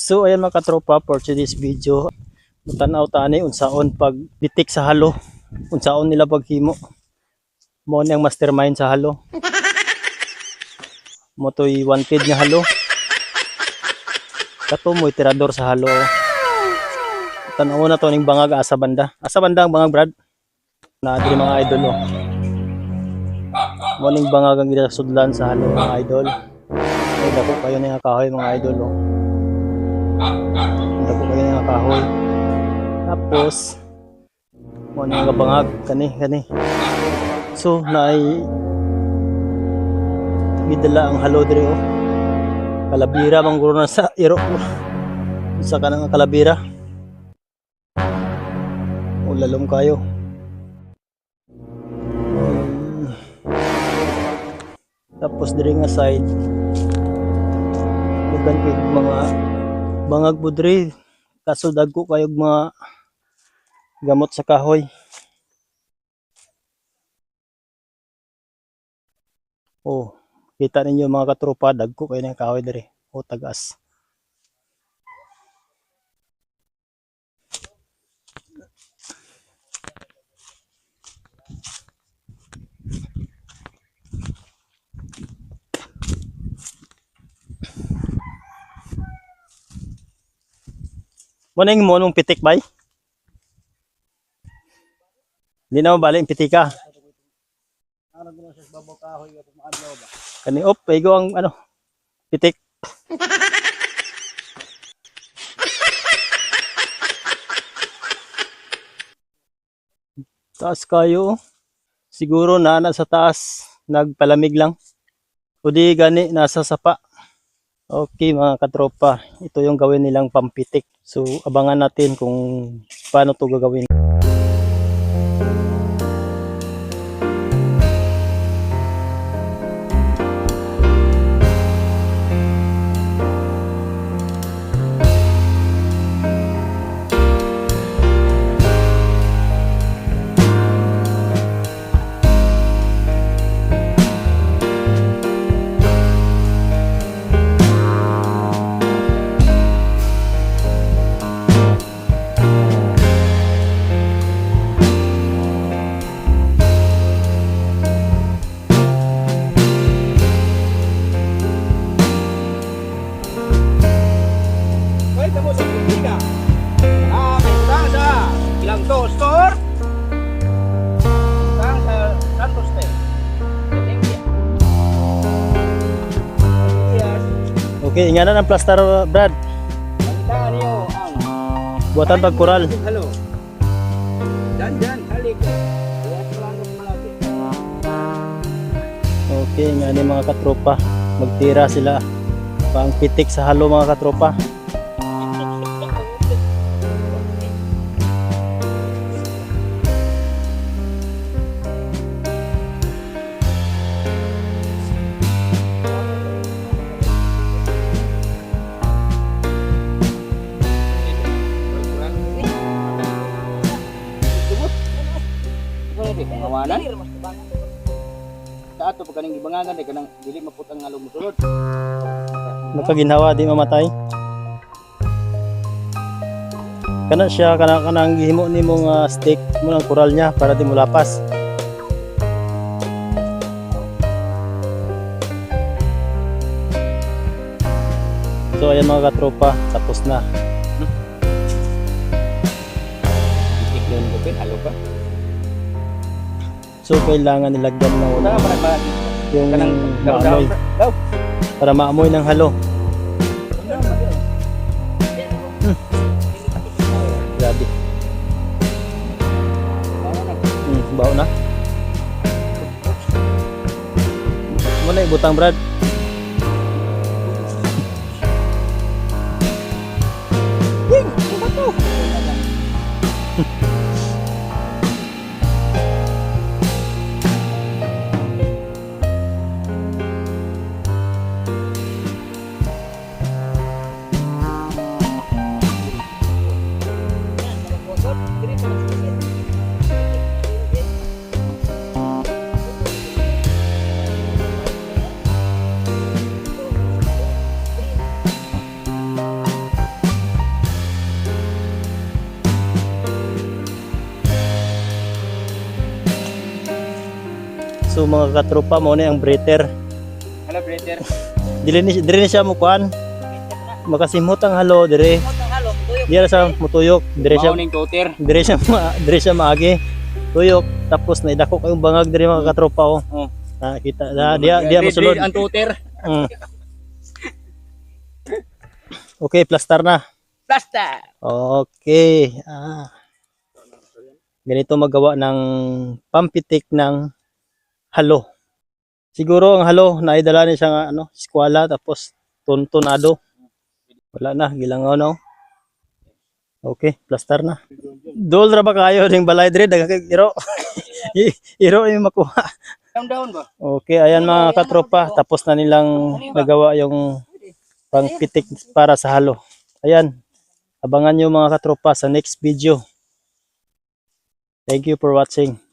So ayan mga katropa for today's video. Mutanaw tani unsaon pag bitik sa halo. Unsaon nila paghimo. Mo ang mastermind sa halo. Mo to'y wanted nga halo. Kato mo'y tirador sa halo. Tanaw na to ning bangag asa banda. Asa banda ang bangag Brad? Na diri mga idol oh. Mo ning bangag ang ginasudlan sa halo mga idol. Ay dako kayo nga kahoy mga idol oh. Punta ko kayo nga kahoy. Tapos, mo na nga bangag, kani, kani. So, naay gidala ang halo diri oh. Kalabira mang guro na sa iro. Sa kanang kalabira. O lalom kayo. Tapos diri nga side. Yung mga bangag budri kaso dagko kayog mga gamot sa kahoy. Oh kita ninyo mga katropa dagko kayo ng kahoy diri o tagas mo na yung monong pitik bay. Hindi na mabali yung pitika kani op paigo ang ano pitik. Taas kayo siguro na nasa taas. Nagpalamig lang. O di gani nasa sapa Okay mga katropa, ito yung gawin nilang pampitik. So abangan natin kung paano to gagawin. Okay, ingana ng plaster Brad. Buatan pagkural. Hello. Dan dan halik. Okay, nga ni mga katropa. Magtira sila. Pang pitik sa halo mga katropa. Pangawanan. Sa ato pagkaning gibangangan ay kanang dili maputang nga lumusulod. Nakaginhawa di mamatay. Kana siya kana kanang gihimo nimo nga stick mo ng kural niya para di mo lapas. So ayan mga katropa, tapos na. Tignan ko pin halo ka. So kailangan nilagyan ng yung maamoy para maamoy ng halo. Grabe. Hmm, bao na. Muna ibutang Brad. So mga katropa mo ni ang breather. Hello, brother. Dili ni dili ni siya mo kuan. Makasimot ang halo dire. Diya sa mutuyok, dire siya dire siya ma, dire siya maagi. Tuyok tapos na idako kayong bangag dire mga katropa oh. Oh. Nakita na diya diya mosulod. Ang tutor. Mm. Okay, plastar na. Plasta. Okay. Ah. Ganito magawa ng pampitik ng halo. Siguro ang halo naidala niya siya nga ano, eskwela tapos tuntunado. Wala na, gilangaw na. oh. Okay, plastar na. Dol ra ba kayo ning balay dire daga iro. Iro yung makuha. Down ba? Okay, ayan mga katropa, tapos na nilang nagawa yung pangpitik para sa halo. Ayan, abangan nyo mga katropa sa next video. Thank you for watching.